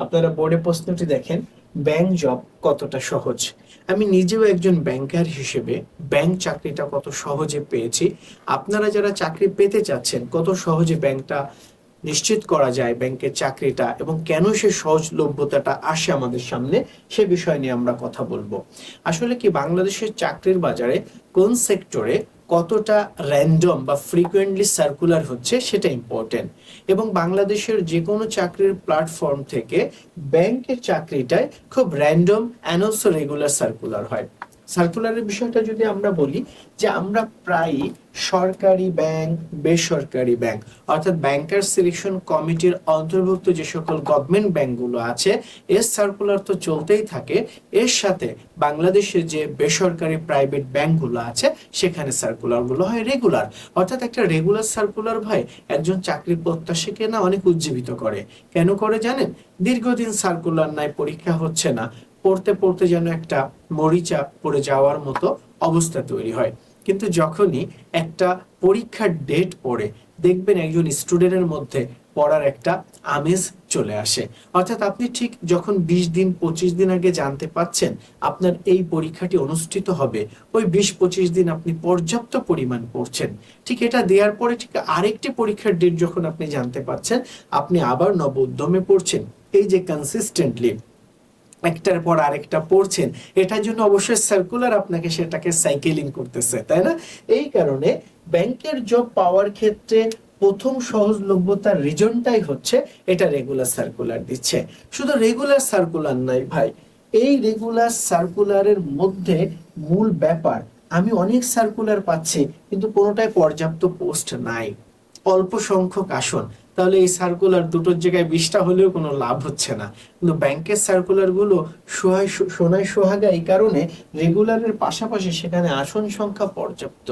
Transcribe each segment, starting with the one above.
আপনারা বোর্ডে প্রশ্নটি দেখেন ব্যাংক জব কতটা সহজ? আমি নিজেও একজন ব্যাংকার হিসেবে ব্যাংক চাকরিটা কত সহজে পেয়েছি। আপনারা যারা চাকরি পেতে চাচ্ছেন, কত সহজে ব্যাংকটা নিশ্চিত করা যায়, ব্যাংকের চাকরিটা, এবং কেন সে সহজলভ্যতাটা আসে আমাদের সামনে, সে বিষয় নিয়ে আমরা কথা বলব। আসলে কি, বাংলাদেশের চাকরির বাজারে কোন সেক্টরে কতটা র্যান্ডম বা ফ্রিকুয়েন্টলি সার্কুলার হচ্ছে সেটা ইম্পর্টেন্ট এবং বাংলাদেশের যে কোনো চাকরির প্ল্যাটফর্ম থেকে ব্যাংকের চাকরিটায় খুব random and also regular circular হয়। সার্কুলারের বিষয়টা যদি আমরা বলি, যে আমরা প্রায়ই সরকারি ব্যাংক, বেসরকারি ব্যাংক, অর্থাৎ ব্যাংকার সিলেকশন কমিটির অন্তর্ভুক্ত যে সকল গভর্নমেন্ট ব্যাংকগুলো আছে, এর সার্কুলার তো চলতেই থাকে। এর সাথে বাংলাদেশের যে বেসরকারি প্রাইভেট ব্যাংকগুলো আছে, সেখানে সার্কুলারগুলো হয় রেগুলার অর্থাৎ একটা রেগুলার সার্কুলার ভাই একজন চাকরি প্রত্যাশীকে না অনেক উজ্জীবিত করে। কেন করে জানেন? দীর্ঘদিন সার্কুলার নাই পরীক্ষা হচ্ছে না। পড়তে পড়তে যেন একটা মরিচা পড়ে যাওয়ার মতো অবস্থা তৈরি হয়। কিন্তু যখনই একটা পরীক্ষার ডেট পড়ে, দেখবেন একজন স্টুডেন্টের মধ্যে পড়ার একটা আমেজ চলে আসে। অর্থাৎ আপনি ঠিক যখন বিশ দিন, পঁচিশ দিন আগে জানতে পাচ্ছেন আপনার এই পরীক্ষাটি অনুষ্ঠিত হবে, ওই বিশ, পঁচিশ দিন আপনি পর্যাপ্ত পরিমাণ পড়ছেন। ঠিক এটা দেওয়ার পরে ঠিক আরেকটি পরীক্ষার ডেট যখন আপনি জানতে পাচ্ছেন, আপনি আবার নব উদ্যমে পড়ছেন। এই যে কনসিস্টেন্টলি একটার পর আরেকটা পড়ছেন, এটার জন্য অবশ্যই সার্কুলার আপনাকে সেটাকে সাইকেলিং করতেছে, তাই না? এই কারণে ব্যাংকের জব পাওয়ার ক্ষেত্রে প্রথম সহজলভ্যতার রিজনটাই হচ্ছে এটা রেগুলার সার্কুলার দিচ্ছে। শুধু রেগুলার সার্কুলার নাই ভাই, এই রেগুলার সার্কুলারের মধ্যে মূল ব্যাপার, আমি অনেক সার্কুলার পাচ্ছি, কিন্তু কোনোটায় পর্যাপ্ত পোস্ট নাই। অল্প সংখ্যক আসন তাহলে এই সার্কুলার দুটোর জায়গায় বিশটা হলেও কোনো লাভ হচ্ছে না। কিন্তু ব্যাংকের সার্কুলারগুলো সোহায় সোনায় সোহাগা এই কারণে রেগুলারের পাশাপাশি সেখানে আসন সংখ্যা পর্যাপ্ত।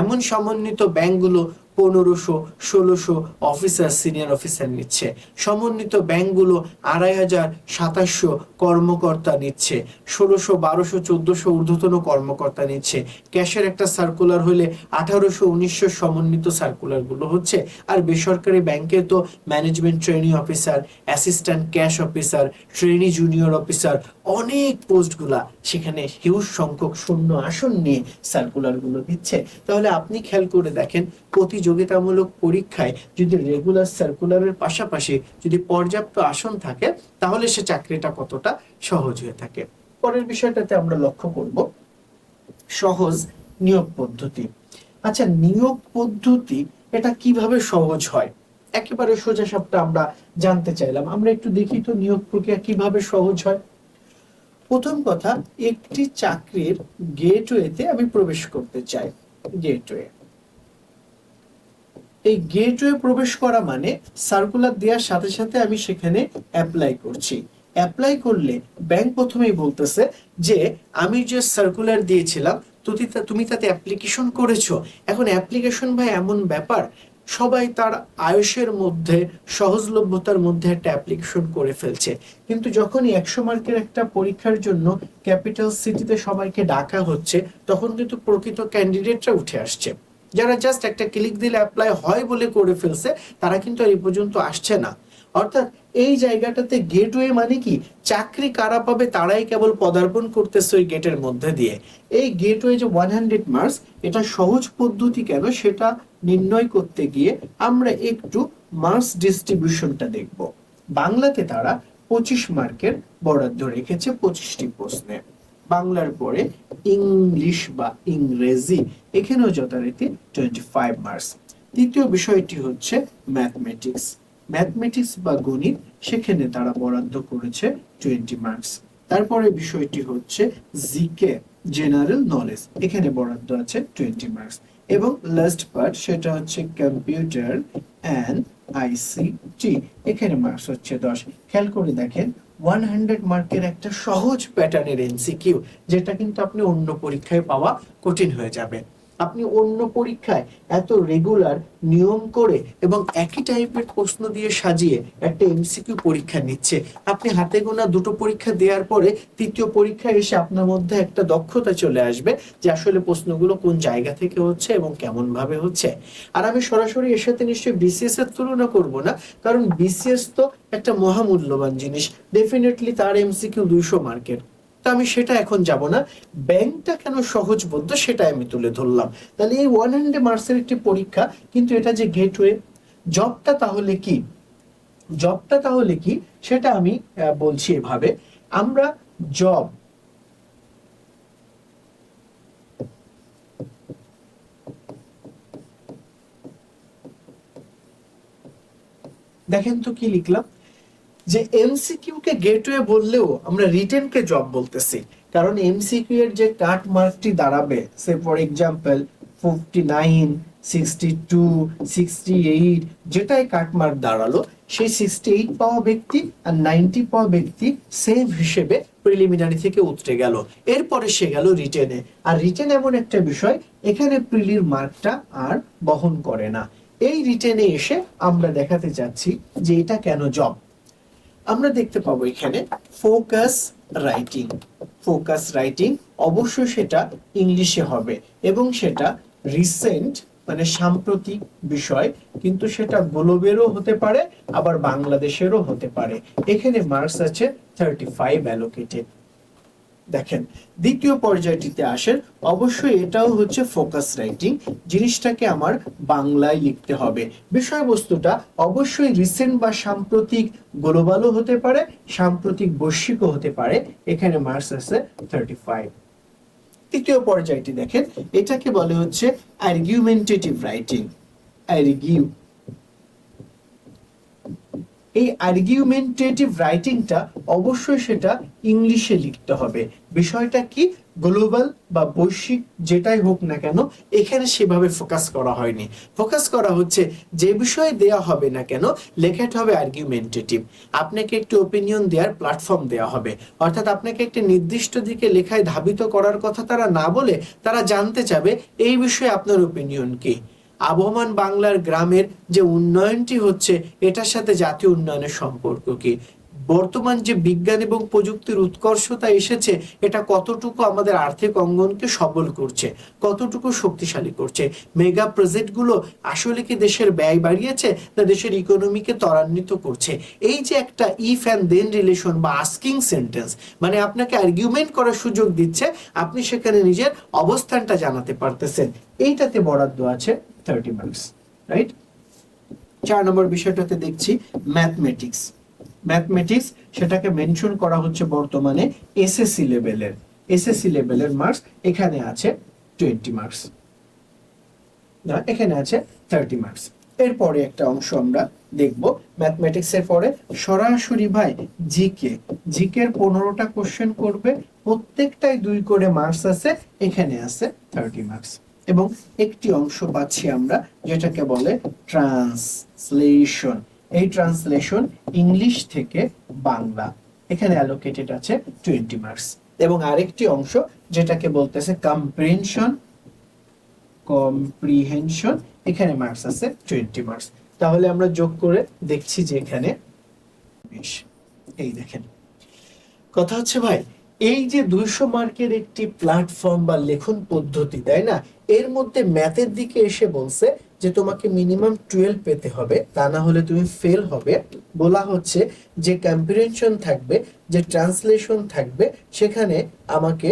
এমন সমন্বিত ব্যাংকগুলো পনেরোশো, ষোলোশো অফিসার সিনিয়র অফিসার নিচ্ছে। সমন্বিত ব্যাংকগুলো আড়াই হাজার সাতাশশো কর্মকর্তা নিচ্ছে। ষোলোশো, বারোশো, চোদ্দশো ঊর্ধ্বতন কর্মকর্তা নিচ্ছে। ক্যাশের একটা সার্কুলার হলে আঠারোশো, উনিশশো সমন্বিত সার্কুলারগুলো হচ্ছে। আর বেসরকারি ব্যাংকে তো management training officer assistant cash officer trainee junior officer অনেক পোস্টগুলা সেখানে হিউজ সংখ্যক শূন্য আসন নিয়ে সার্কুলারগুলো দিচ্ছে। তাহলে আপনি খেয়াল করে দেখেন, প্রতিযোগিতামূলক পরীক্ষায় যদি রেগুলার সার্কুলারের পাশাপাশি যদি পর্যাপ্ত আসন থাকে, তাহলে সে চাকরিটা কতটা সহজ হয়ে থাকে। পরের বিষয়টাতে আমরা লক্ষ্য করব, সহজ নিয়োগ পদ্ধতি। আচ্ছা নিয়োগ পদ্ধতি এটা কীভাবে সহজ হয়? একেবারে সোজা সাপটা আমরা জানতে চাইলাম। আমরা একটু দেখি তো নিয়োগ প্রক্রিয়া কীভাবে সহজ হয়। প্রথম কথা, একটি চাকরির গেটওয়েতে আমি প্রবেশ করতে চাই গেটওয়ে এই গেটওয়ে প্রবেশ করা মানে সার্কুলার দেওয়ার সাথে সাথে আমি সেখানে অ্যাপ্লাই করছি। অ্যাপ্লাই করলে ব্যাংক প্রথমেই বলতেছে যে, আমি যে সার্কুলার দিয়েছিলাম তুমি তাতে অ্যাপ্লিকেশন করেছ। এখন অ্যাপ্লিকেশন ভাই এমন ব্যাপার সবাই তার আয়ুষের মধ্যে, সহজলভ্যতার মধ্যে একটা অ্যাপ্লিকেশন করে ফেলছে। কিন্তু যখনই একশো মার্কের একটা পরীক্ষার জন্য ক্যাপিটাল সিটিতে সবাইকে ডাকা হচ্ছে, তখন কিন্তু প্রকৃত ক্যান্ডিডেটরা উঠে আসছে। যারা জাস্ট একটা ক্লিক দিলে অ্যাপ্লাই হয় বলে করে ফেলছে, তারা কিন্তু আর এই পর্যন্ত আসছে না। অর্থাৎ এই জায়গাটাতে গেটওয়ে মানে কি? চাকরি কারা পাবে তারাই কেবল পদার্পণ করতেছে ওই গেটের মধ্যে দিয়ে। এই গেটওয়ে যে ওয়ান হান্ড্রেড মার্কস এটা সহজ পদ্ধতি কেন? সেটা নির্ণয় করতে গিয়ে আমরা একটু মার্কস ডিস্ট্রিবিউশনটা দেখব। বাংলাতে তারা পঁচিশ মার্কের বরাদ্দ রেখেছে পঁচিশটি প্রশ্নে। বাংলার পরে ইংলিশ বা ইংরেজি, এখানেও যথারীতি টোয়েন্টি ফাইভ মার্কস তৃতীয় বিষয়টি হচ্ছে ম্যাথমেটিক্স ম্যাথমেটিক্স বা গণিত, সেখানে তারা বরাদ্দ করেছে টোয়েন্টি মার্কস তারপরে বিষয়টি হচ্ছে জিকে জেনারেল নলেজ এখানে বরাদ্দ আছে টোয়েন্টি মার্কস এবং লাস্ট পার্ট সেটা হচ্ছে কম্পিউটার অ্যান্ড আইসিটি এখানে মার্কস হচ্ছে দশ। খেয়াল করে দেখেন ওয়ান হান্ড্রেড মার্কের একটা সহজ প্যাটার্নের এনসিকিউ যেটা কিন্তু আপনি অন্য পরীক্ষায় পাওয়া কঠিন হয়ে যাবে। আপনি অন্য পরীক্ষায় এত রেগুলার নিয়ম করে এবং একই টাইপের প্রশ্ন দিয়ে সাজিয়ে একটা এমসিকিউ পরীক্ষা নিচ্ছে। আপনি হাতে গোনা দুটো পরীক্ষা দেওয়ার পরে তৃতীয় পরীক্ষায় এসে আপনার মধ্যে একটা দক্ষতা চলে আসবে যে আসলে প্রশ্নগুলো কোন জায়গা থেকে হচ্ছে এবং কেমন ভাবে হচ্ছে। আর আমি সরাসরি এর সাথে নিশ্চয়ই বিসিএস এর তুলনা করব না, কারণ বিসিএস তো একটা মহামূল্যবান জিনিস। ডেফিনেটলি তার এমসিকিউ দুইশো মার্কের তো আমি সেটা এখন যাব না। ব্যাংকটা কেন সহজবোধ্য সেটা আমি তুলে ধরলাম। তাহলে এই ওয়ান হান্ড্রেড মার্কসের একটি পরীক্ষা, কিন্তু এটা যে গেটওয়ে জবটা তাহলে কি? জবটা তাহলে কি? সেটা আমি বলছি এভাবে। আমরা জব দেখেন তো কি লিখলাম? যে এমসিকিউ কে গেটওয়ে বললেও আমরা রিটেন কে জব বলতেছি। কারণ এমসিকিউ এর যে কাট মার্কটি দাঁড়াবে সে for example fifty nine sixty two sixty eight যেটাই কাট মার্ক দাঁড়াল, সেই সিক্সটি এইট পাওয়া ব্যক্তি আর নাইনটি পাওয়া ব্যক্তি সেম হিসেবে প্রিলিমিনারি থেকে উতরে গেল। এরপরে সে গেল রিটেনে আর রিটেন এমন একটা বিষয়, এখানে প্রিলির মার্কটা আর বহন করে না। এই রিটেনে এসে আমরা দেখাতে চাচ্ছি যে এটা কেন জব আমরা দেখতে পাবো এখানে ফোকাস রাইটিং। ফোকাস রাইটিং অবশ্যই সেটা ইংলিশে হবে এবং সেটা রিসেন্ট মানে সাম্প্রতিক বিষয়, কিন্তু সেটা গ্লোবেরও হতে পারে, আবার বাংলাদেশেরও হতে পারে। এখানে মার্কস আছে থার্টি ফাইভ অ্যালোকেটেড। দেখেন, দ্বিতীয় পর্যায়টিতে আসেন, অবশ্যই এটাও হচ্ছে ফোকাস রাইটিং, জিনিসটাকে আমার বাংলায় লিখতে হবে। বিষয়বস্তুটা অবশ্যই রিসেন্ট বা সাম্প্রতিক গ্লোবালও হতে পারে, সাম্প্রতিক বৈশ্বিকও হতে পারে, এখানে মার্কস আছে থার্টি ফাইভ তৃতীয় পর্যায়টি দেখেন, এটাকে বলে হচ্ছে আর্গুমেন্টেটিভ রাইটিং আর্গিউ এই আর্গুমেন্টেটিভ রাইটিংটা অবশ্যই সেটা ইংলিশে লিখতে হবে। বিষয়টা কি? গ্লোবাল বা বৈশ্বিক যেটাই হোক না কেন, এখানে সেভাবে ফোকাস করা হয়নি। ফোকাস করা হচ্ছে যে বিষয়ে দেয়া হবে না কেন লেখাটা হবে আর্গুমেন্টেটিভ আপনাকে একটি ওপিনিয়ন দেওয়ার প্ল্যাটফর্ম দেওয়া হবে। অর্থাৎ আপনাকে একটি নির্দিষ্ট দিকে লেখায় ধাবিত করার কথা তারা না বলে তারা জানতে চাবে, এই বিষয়ে আপনার ওপিনিয়ন কি? আবহমান বাংলার গ্রামের যে উন্নয়নটি হচ্ছে, এটার সাথে জাতীয় উন্নয়নের সম্পর্ক কি? বর্তমান যে বিজ্ঞান এবং প্রযুক্তির উৎকর্ষতা এসেছে, এটা কতটুকু আমাদের আর্থিক অঙ্গনকে সবল করছে, কতটুকু শক্তিশালী করছে? মেগা প্রজেক্টগুলো আসলে কি দেশের ব্যয় বাড়িয়েছে, না দেশের ইকোনমিকে ত্বরান্বিত করছে? এই যে একটা ইফ অ্যান্ড দেন রিলেশন বা আস্কিং সেন্টেন্স মানে আপনাকে আর্গুমেন্ট করার সুযোগ দিচ্ছে, আপনি সেখানে নিজের অবস্থানটা জানাতে পারতেছেন। এইটাতে বরাদ্দ আছে। থার্টি মার্কস রাইট চার নম্বর বিষয়টাতে দেখছি ম্যাথমেটিক্স ম্যাথমেটিক্স সেটাকে মেনশন করা হচ্ছে বর্তমানে এসএসসি লেভেলের এসএসসি লেভেলের মার্কস এখানে আছে টোয়েন্টি মার্কস না, এখানে আছে থার্টি মার্কস এরপরে একটা অংশ আমরা দেখব ম্যাথমেটিক্স এর পরে। সরাসরি ভাই জিকে জিকের পনেরোটা কোশ্চেন করবে, প্রত্যেকটাই দুই করে মার্কস আছে, এখানে আছে থার্টি মার্কস এবং একটি অংশ পাচ্ছি আমরা, যেটাকে বলে ট্রান্সলেশন। এই ট্রান্সলেশন ইংলিশ থেকে বাংলা। এখানে অ্যালোকেটেড আছে টোয়েন্টি মার্কস এবং আরেকটি অংশ যেটাকে বলতেছে কম্প্রিহেনশন কম্প্রিহেনশন এখানে মার্কস আছে টোয়েন্টি মার্কস তাহলে আমরা যোগ করে দেখছি যে এখানে এই দেখেন। কথা হচ্ছে ভাই এই যে দুইশো মার্কের একটি প্ল্যাটফর্ম বা লেখন পদ্ধতি, তাই না? এর মধ্যে ম্যাথের দিকে এসে বলছে যে তোমাকে মিনিমাম টুয়েলভ পেতে হবে, তা না হলে তুমি ফেল হবে। বলা হচ্ছে যে কম্প্রিহেনশন থাকবে, যে ট্রান্সলেশন থাকবে, সেখানে আমাকে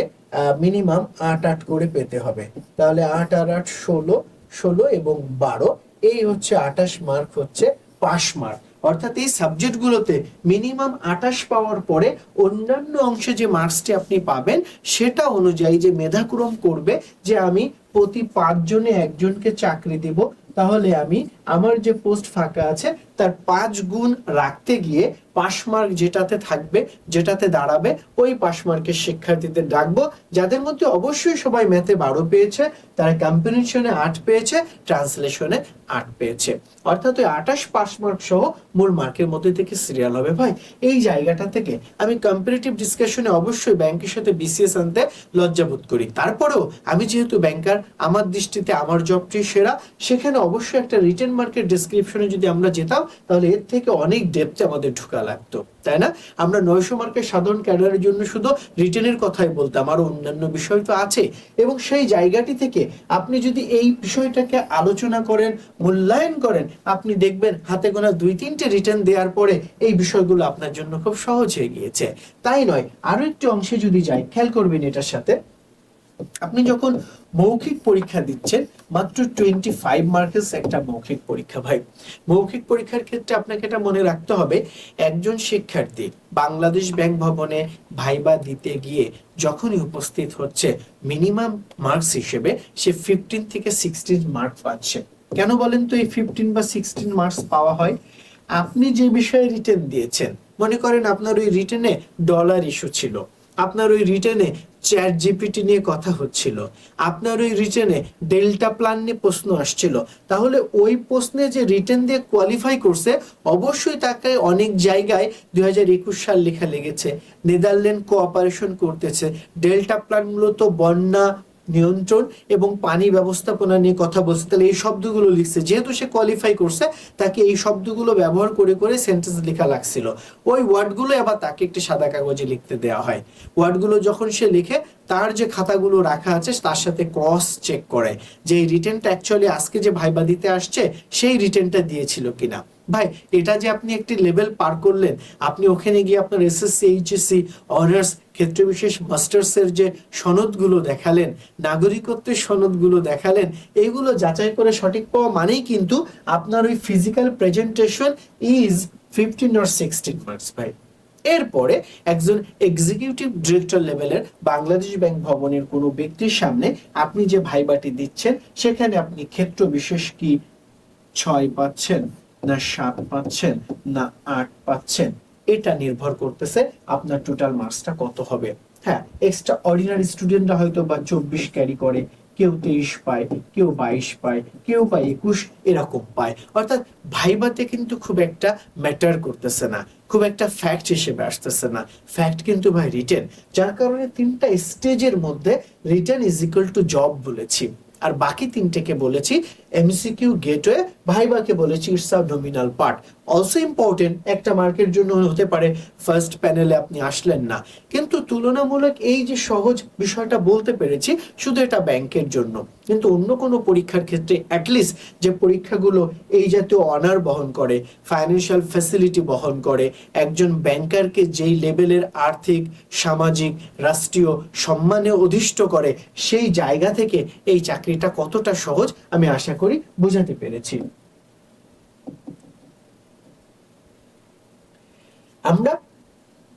মিনিমাম আট আট করে পেতে হবে। তাহলে আট আর আট ষোলো ষোলো এবং বারো, এই হচ্ছে আঠাশ মার্ক হচ্ছে পাস মার্ক অর্থাৎ এই সাবজেক্টগুলোতে মিনিমাম আটাশ পাওয়ার পরে অন্যান্য অংশে যে মার্কসটি আপনি পাবেন, সেটা অনুযায়ী যে মেধাক্রম করবে, যে আমি প্রতি পাঁচজনে একজনকে চাকরি দেব, তাহলে আমি আমার যে পোস্ট ফাঁকা আছে তার পাঁচ গুণ রাখতে গিয়ে পাশ মার্ক যেটাতে থাকবে, যেটাতে দাঁড়াবে, ওই পাশ মার্কের শিক্ষার্থীদের ডাকবো, যাদের মধ্যে অবশ্যই সবাই ম্যাথে বারো পেয়েছে, তারা কম্বিনেশনে আট পেয়েছে, ট্রান্সলেশনে আট পেয়েছে। অর্থাৎ ওই আঠাশ পাস মার্ক সহ মূল মার্কের মধ্যে থেকে সিরিয়াল হবে। ভাই, এই জায়গাটা থেকে আমি কম্পারেটিভ ডিসকাশনে অবশ্যই ব্যাংকের সাথে বিসিএস আনতে লজ্জাবোধ করি। তারপরেও আমি যেহেতু ব্যাংকার আমার দৃষ্টিতে আমার জবটি সেরা, সেখানে অবশ্যই একটা রিটেন মার্কেট ডিসক্রিপশনে যদি আমরা যেতাম তাহলে এর থেকে অনেক ডেপথে আমাদের ঢোকা লাগতো, তাই না? আমরা নয়শো মার্কের সাধারণ ক্যাডারের জন্য শুধু রিটেনের কথাই বলতাম, আরও অন্যান্য বিষয় তো আছে। এবং সেই জায়গাটি থেকে আপনি যদি এই বিষয়টাকে আলোচনা করেন, মূল্যায়ন করেন, আপনি দেখবেন হাতে গোনা দুই তিনটে রিটার্ন দেওয়ার পরে এই বিষয়গুলো আপনার জন্য খুব সহজ হয়ে গিয়েছে। তাই নয়, আরও একটি অংশে যদি যাই, খেয়াল করবেন এটার সাথে। আপনি যখন মৌখিক পরীক্ষা দিচ্ছেন, মাত্র টোয়েন্টি ফাইভ মার্কস একটা মৌখিক পরীক্ষা ভাই। মৌখিক পরীক্ষার ক্ষেত্রে আপনাকে এটা মনে রাখতে হবে, একজন শিক্ষার্থী বাংলাদেশ ব্যাংক ভবনে ভাইবা দিতে গিয়ে যখনই উপস্থিত হচ্ছে মিনিমাম মার্কস হিসেবে সে ফিফটিন থেকে সিক্সটিন মার্ক পাচ্ছে। কেন বলেন তো এই ফিফটিন বা সিক্সটিন মার্কস পাওয়া হয়? আপনি যে বিষয়ে রিটেন দিয়েছেন, মনে করেন আপনার ওই রিটেনে ডলার ইস্যু ছিল। আপনার ওই রিটেনে চ্যাট জিপিটি নিয়ে কথা হচ্ছিল। আপনার ওই রিটেনে ডেল্টা প্ল্যান নিয়ে প্রশ্ন আসছিল। তাহলে ওই প্রশ্নে যে রিটেন দিয়ে কোয়ালিফাই করছে, অবশ্যই তাকে অনেক জায়গায় দুই হাজার একুশ সাল লেখা লেগেছে। নেদারল্যান্ড কোঅপারেশন করতেছে। ডেল্টা প্ল্যান মূলত বন্যা নিয়ন্ত্রণ এবং পানি ব্যবস্থাপনা নিয়ে কথা বলছে। তাহলে এই শব্দগুলো লিখছে। যেহেতু সে কোয়ালিফাই করছে, তাকে এই শব্দগুলো ব্যবহার করে করে সেন্টেন্স লেখা লাগছিল। ওই ওয়ার্ডগুলো আবার তাকে একটি সাদা কাগজে লিখতে দেওয়া হয়। ওয়ার্ডগুলো যখন সে লিখে, তার যে খাতাগুলো রাখা আছে, তার সাথে ক্রস চেক করে যে এই রিটেনটা অ্যাকচুয়ালি আজকে যে ভাইবা দিতে আসছে, সেই রিটেনটা দিয়েছিল কিনা। ভাই, এটা যে আপনি একটি লেভেল পার করলেন, আপনি ওখানে গিয়ে আপনার এসএসসি, এইচএসসি, অনার্স ক্ষেত্রে বিশেষ মাস্টার্সের যে সনদগুলো দেখালেন, নাগরিকত্বের সনদগুলো দেখালেন এইগুলো যাচাই করে সঠিক পাওয়া মানেই কিন্তু আপনার ওই physical presentation is fifteen or sixteen marks ভাই। এরপরে একজন এক্সিকিউটিভ ডিরেক্টর লেভেলের বাংলাদেশ ব্যাংক ভবনের কোনো ব্যক্তির সামনে আপনি যে ভাইবাটি দিচ্ছেন, সেখানে আপনি ক্ষেত্র বিশেষ কি ছয় পাচ্ছেন? না সাত পাচ্ছেন, না আট পাচ্ছেন। এটা নির্ভর করতেছে আপনার টোটাল মার্কসটা কত হবে। হ্যাঁ এক্সট্রা অর্ডিনারি স্টুডেন্টরা হয়তো বা চব্বিশ ক্যারি করে, কেউ তেইশ পায়, কেউ বাইশ পায়, কেউ পায় একুশ এরকম পায়। অর্থাৎ ভাইবাতে কিন্তু খুব একটা ম্যাটার করতেছে না, খুব একটা ফ্যাক্ট হিসেবে আসতেছে না। ফ্যাক্ট কিন্তু ভাই রিটেন যার কারণে তিনটা স্টেজের মধ্যে written is equal to job বলেছি। আর বাকি তিনটেকে বলেছি এমসিকিউ গেটওয়ে, ভাইবাকে বলেছি it's a nominal part also important একটা মার্কের জন্য হতে পারে ফার্স্ট প্যানেলে আপনি আসলেন না। কিন্তু তুলনামূলক এই যে সহজ বিষয়টা বলতে পেরেছি, শুধু এটা ব্যাংকের জন্য। কিন্তু অন্য কোনো পরীক্ষার ক্ষেত্রে অ্যাটলিস্ট যে পরীক্ষাগুলো এই জাতীয় অনার বহন করে ফাইন্যান্সিয়াল ফ্যাসিলিটি বহন করে, একজন ব্যাংকারকে যেই লেভেলের আর্থিক, সামাজিক, রাষ্ট্রীয় সম্মানে অধিষ্ঠ করে, সেই জায়গা থেকে এই চাকরিটা কতটা সহজ আমি আশা করি বোঝাতে পেরেছি। আমরা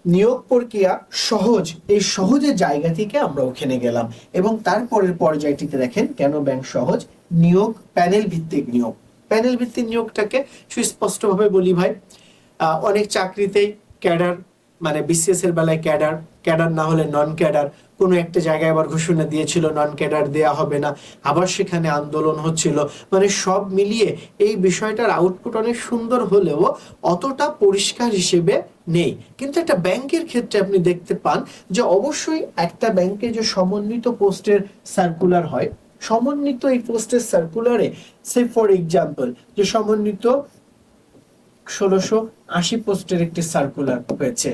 নিয়োগ প্রক্রিয়া সহজ, এই সহজের জায়গা থেকে আমরা ওখানে গেলাম। এবং তারপরের পর্যায়টিতে দেখেন কেন ব্যাংক সহজ? নিয়োগ প্যানেল ভিত্তিক নিয়োগ। প্যানেল ভিত্তিক নিয়োগটাকে সুস্পষ্টভাবে বলি ভাই অনেক চাকরিতেই ক্যাডার মানে বিসিএস এর বেলায় ক্যাডার ক্যাডার না হলে নন ক্যাডার কোনো একটা জায়গায় আবার ঘোষণা দিয়েছিল নন ক্যাডার দেয়া হবে না। আবার সেখানে আন্দোলন হচ্ছিল। মানে সব মিলিয়ে এই বিষয়টার আউটপুট অনেক সুন্দর হলেও অতটা পরিষ্কার হিসেবে নেই। কিন্তু একটা ব্যাংকের ক্ষেত্রে আপনি দেখতে পান যে অবশ্যই একটা ব্যাংকে যে সমন্বিত পোস্টের সার্কুলার হয়, সমন্বিত এই পোস্টের সার্কুলারে সে ফর এক্সাম্পল যে সমন্বিত ষোলোশো আশি পোস্টের একটি সার্কুলার হয়েছে।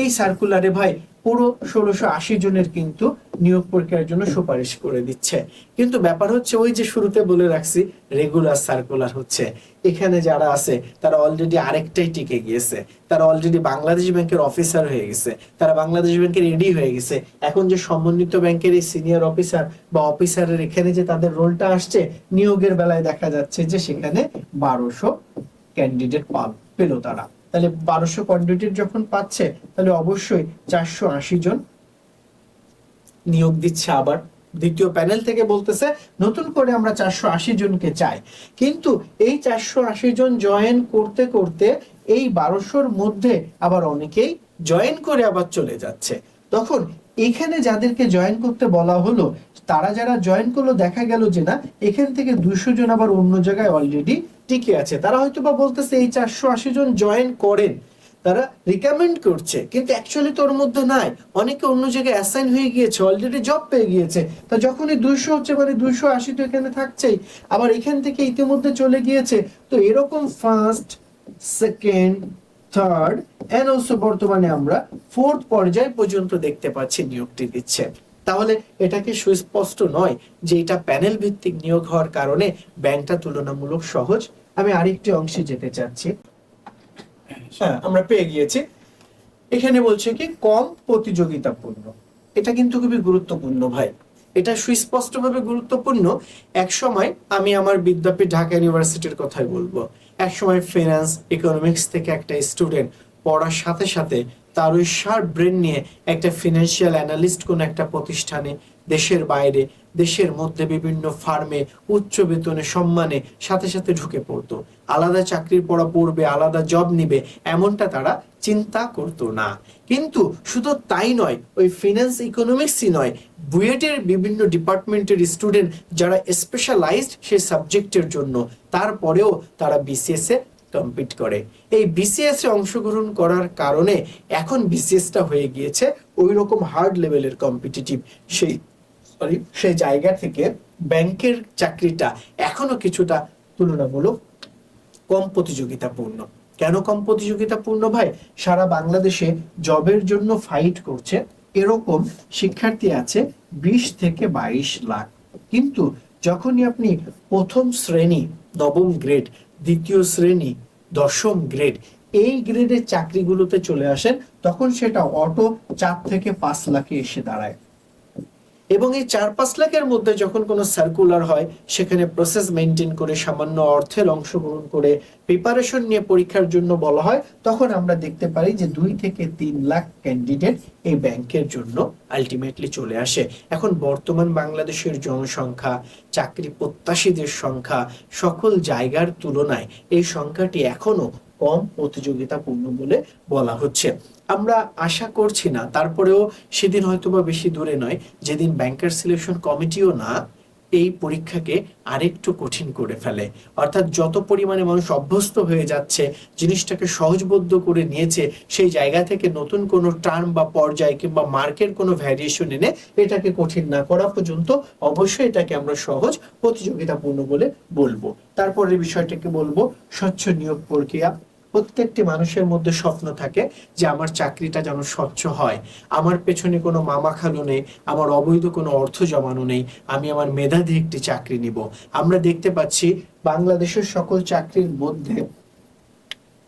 এই সার্কুলারে ভাই পুরো ষোলোশো আশি জনের কিন্তু নিয়োগ প্রক্রিয়ার জন্য সুপারিশ করে দিচ্ছে। কিন্তু ব্যাপার হচ্ছে ওই যে শুরুতে বলে রাখছি রেগুলার সার্কুলার হচ্ছে। এখানে যারা আছে, তারা অলরেডি আরেকটাই টিকে গিয়েছে। তারা অলরেডি বাংলাদেশ ব্যাংকের অফিসার হয়ে গেছে। তারা বাংলাদেশ ব্যাংকের এডি হয়ে গেছে। এখন যে সমন্বিত ব্যাংকের এই সিনিয়র অফিসার বা অফিসারের এখানে যে তাদের রোলটা আসছে, নিয়োগের বেলায় দেখা যাচ্ছে যে সেখানে বারোশো ক্যান্ডিডেট পাল পেল তারা। তাহলে বারোশো ক্যান্ডিডেট যখন পাচ্ছে, তাহলে অবশ্যই চারশো আশি জন নিয়োগ দিচ্ছে আবার। দ্বিতীয় প্যানেল থেকে বলতেছে, নতুন করে আমরা চারশো আশি জনকে চাই। কিন্তু এই চারশো আশি জন জয়েন করতে করতে এই বারোশোর মধ্যে আবার অনেকেই জয়েন করে আবার চলে যাচ্ছে। তখন এখানে যাদেরকে জয়েন করতে বলা হলো, তারা যারা জয়েন করল, দেখা গেল যে না, এখান থেকে দুশো জন আবার অন্য জায়গায় অলরেডি টিকে আছে। তারা হয়তো বা বলতেছে এই চারশো আশি জন জয়েন করেন। তারা রিকমেন্ড করছে, কিন্তু অ্যাকচুয়ালি তোর মধ্যে নাই। অনেকে অন্য জায়গায় অ্যাসাইন হয়ে গিয়েছে অলরেডি জব পেয়ে গিয়েছে। তা যখনই দুইশো হচ্ছে মানে দুইশো আশি তো এখানে থাকছেই। আবার এখান থেকে ইতিমধ্যে চলে গিয়েছে। তো এরকম first second third and also বর্তমানে আমরা ফোর্থ পর্যায় পর্যন্ত দেখতে পাচ্ছি নিয়োগটি দিচ্ছে। তাহলে এটা কি সুস্পষ্ট নয় যে এটা প্যানেল ভিত্তিক নিয়োগ হওয়ার কারণে ব্যাংকটা তুলনামূলক সহজ? আমি আরেকটি অংশে যেতে চাচ্ছি। হ্যাঁ আমরা পেয়ে গিয়েছি। এখানে বলছে কি, কম প্রতিযোগিতাপূর্ণ। এটা কিন্তু খুবই গুরুত্বপূর্ণ ভাই। এটা সুস্পষ্টভাবে গুরুত্বপূর্ণ। এক সময় আমি আমার বিদ্যাপীঠ ঢাকা ইউনিভার্সিটির কথাই বলব। এক সময় ফিনান্স ইকোনমিক্স থেকে একটা স্টুডেন্ট পড়ার সাথে সাথে তার ওই শার্প ব্রেন নিয়ে একটা ফিনান্সিয়াল অ্যানালিস্ট কোন একটা প্রতিষ্ঠানে দেশের বাইরে, দেশের মধ্যে বিভিন্ন ফার্মে উচ্চ বেতনে সম্মানে সাথে সাথে ঢুকে পড়তো। আলাদা চাকরির পড়া পড়বে, আলাদা জব নিবে, এমনটা তারা চিন্তা করতো না। কিন্তু শুধু তাই নয়, ওই ফিনান্স ইকোনমিক্সই নয়, বুয়েটের বিভিন্ন ডিপার্টমেন্টের স্টুডেন্ট যারা স্পেশালাইজড সেই সাবজেক্টের জন্য, তারপরেও তারা বিসিএস কম্পিট করে। এই বিসিএস অংশগ্রহণ করার কারণে এখন বিসিএসটা হয়ে গিয়েছে ওই রকম হার্ড লেভেলের কম্পিটিটিভ সেই সরি সেই জায়গা থেকে ব্যাংকের চাকরিটা এখনও কিছুটা তুলনামূলক কম প্রতিযোগিতাপূর্ণ। কেন কম প্রতিযোগিতাপূর্ণ ভাই? সারা বাংলাদেশে জবের জন্য ফাইট করছে, এরকম শিক্ষার্থী আছে বিশ থেকে বাইশ লাখ। কিন্তু যখনই আপনি প্রথম শ্রেণি, নবম গ্রেড দ্বিতীয় শ্রেণি, দশম গ্রেড এই গ্রেডের চাকরিগুলোতে চলে আসেন, তখন সেটা অটো চার থেকে পাঁচ লাখে এসে দাঁড়ায়। এবং এই চার পাঁচ লাখের মধ্যে যখন কোনো সার্কুলার হয়, সেখানে প্রসেস মেনটেন করে সামান্য অর্থের অংশগ্রহণ করে প্রিপারেশন নিয়ে পরীক্ষার জন্য বলা হয়, তখন আমরা দেখতে পারি যে দুই থেকে তিন লাখ ক্যান্ডিডেট এই ব্যাংকের জন্য আলটিমেটলি চলে আসে। এখন বর্তমান বাংলাদেশের জনসংখ্যা, চাকরি প্রত্যাশীদের সংখ্যা সকল জায়গার তুলনায় এই সংখ্যাটি এখনও কম প্রতিযোগিতাপূর্ণ বলে বলা হচ্ছে। আমরা আশা করছি না, তারপরেও সেদিন হয়তোবা বেশি দূরে নয়, যেদিন ব্যাংকার সিলেকশন কমিটিও না, এই পরীক্ষাকে আরেকটু কঠিন করে ফেলে। অর্থাৎ যত পরিমাণে মানুষ অভ্যস্ত হয়ে যাচ্ছে, জিনিসটাকে সহজবোধ্য করে নিয়েছে, সেই জায়গা থেকে নতুন কোনো টার্ম বা পর্যায় কিংবা মার্কের কোনো ভ্যারিয়েশন এনে এটাকে কঠিন না করা পর্যন্ত অবশ্যই এটাকে আমরা সহজ, প্রতিযোগিতাপূর্ণ বলে বলব। তারপরে বিষয়টাকে বলব, স্বচ্ছ নিয়োগ প্রক্রিয়া। প্রত্যেকটি মানুষের মধ্যে স্বপ্ন থাকে যে আমার চাকরিটা যেন স্বচ্ছ হয়। আমার পেছনে কোনো মামা খালো নেই, আমার অবৈধ কোনো অর্থ জমানো নেই, আমি আমার মেধা একটি চাকরি নিব। আমরা দেখতে পাচ্ছি বাংলাদেশের সকল চাকরির মধ্যে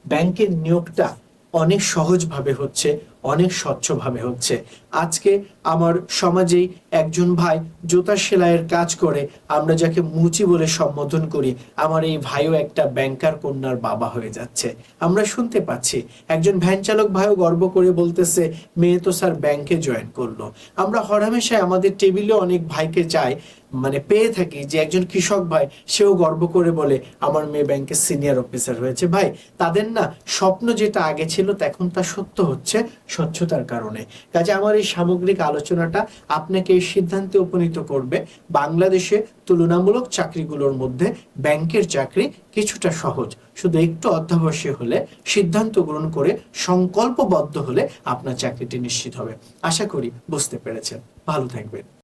ব্যাংকের নিয়োগটা অনেক সহজভাবে হচ্ছে অনেক স্বচ্ছভাবে হচ্ছে। আজকে আমার সমাজেই একজন ভাই জুতা সেলাইয়ের কাজ করে, আমরা যাকে মুচি বলে সম্বোধন করি, আমার এই ভাইও একটা ব্যাংকার কন্যার বাবা হয়ে যাচ্ছে। আমরা শুনতে পাচ্ছি, একজন ভ্যান চালক ভাইও গর্ব করে বলতেছে, মেয়ে তো স্যার ব্যাংকে জয়েন করল। আমরা হরহামেশায় আমাদের টেবিলে অনেক ভাইকে চাই মানে পেয়ে থাকি যে একজন কৃষক ভাই, সেও গর্ব করে বলে, আমার মেয়ে ব্যাংকের সিনিয়র অফিসার হয়েছে। ভাই, তাদের না স্বপ্ন যেটা আগে ছিল, তা এখন তা সত্য হচ্ছে। স্বচ্ছতার কারণে। কাজে আমার এই সামগ্রিক আলোচনাটা আপনাকে এই সিদ্ধান্তে উপনীত করবে, বাংলাদেশে তুলনামূলক চাকরিগুলোর মধ্যে ব্যাংকের চাকরি কিছুটা সহজ। শুধু একটু অধ্যাবশ্যী হলে, সিদ্ধান্ত গ্রহণ করে সংকল্পবদ্ধ হলে আপনার চাকরিটি নিশ্চিত হবে। আশা করি বুঝতে পেরেছেন। ভালো থাকবেন।